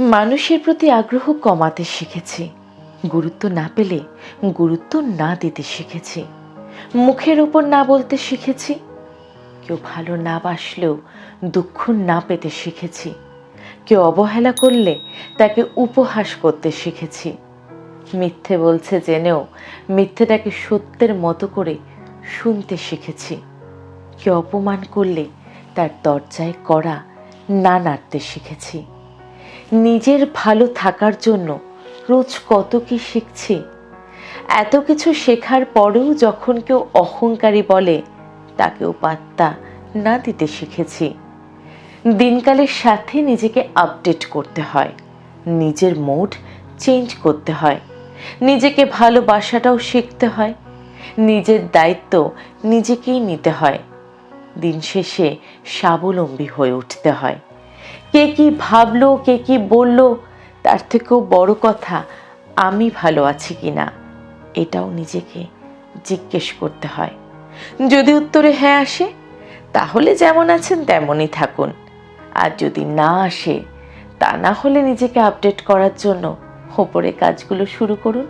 মানুষের প্রতি আগ্রহ কমাতে শিখেছি। গুরুত্ব না পেলে গুরুত্ব না দিতে শিখেছি। মুখের ওপর না বলতে শিখেছি। কেউ ভালো না বাসলেও দুঃখ না পেতে শিখেছি। কেউ অবহেলা করলে তাকে উপহাস করতে শিখেছি। মিথ্যে বলছে জেনেও মিথ্যেটাকে সত্যের মতো করে শুনতে শিখেছি। কেউ অপমান করলে তার দরজায় করা না নাড়তে শিখেছি। নিজের ভালো থাকার জন্য রোজ কত কি শিখছি। এত কিছু শেখার পরেও যখন কেউ অহংকারী বলে, তাকেও পাত্তা না দিতে শিখেছি। দিনকালের সাথে নিজেকে আপডেট করতে হয়, নিজের মোড চেঞ্জ করতে হয়, নিজেকে ভালোবাসাটাও শিখতে হয়, নিজের দায়িত্ব নিজেকেই নিতে হয়, দিন শেষে স্বাবলম্বী হয়ে উঠতে হয়। কে কি ভাবলো, কে কি বলল, তার থেকেও বড় কথা, আমি ভালো আছি কি না এটাও নিজেকে জিজ্ঞেস করতে হয়। যদি উত্তরে হ্যাঁ আসে, তাহলে যেমন আছেন তেমনই থাকুন। আর যদি না আসে, তা না হলে নিজেকে আপডেট করার জন্য ওপরে কাজগুলো শুরু করুন।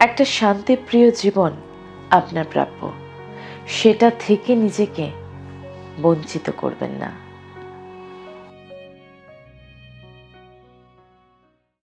একটা শান্তিপ্রিয় জীবন আপনার প্রাপ্য, সেটা থেকে নিজেকে বঞ্চিত করবেন না।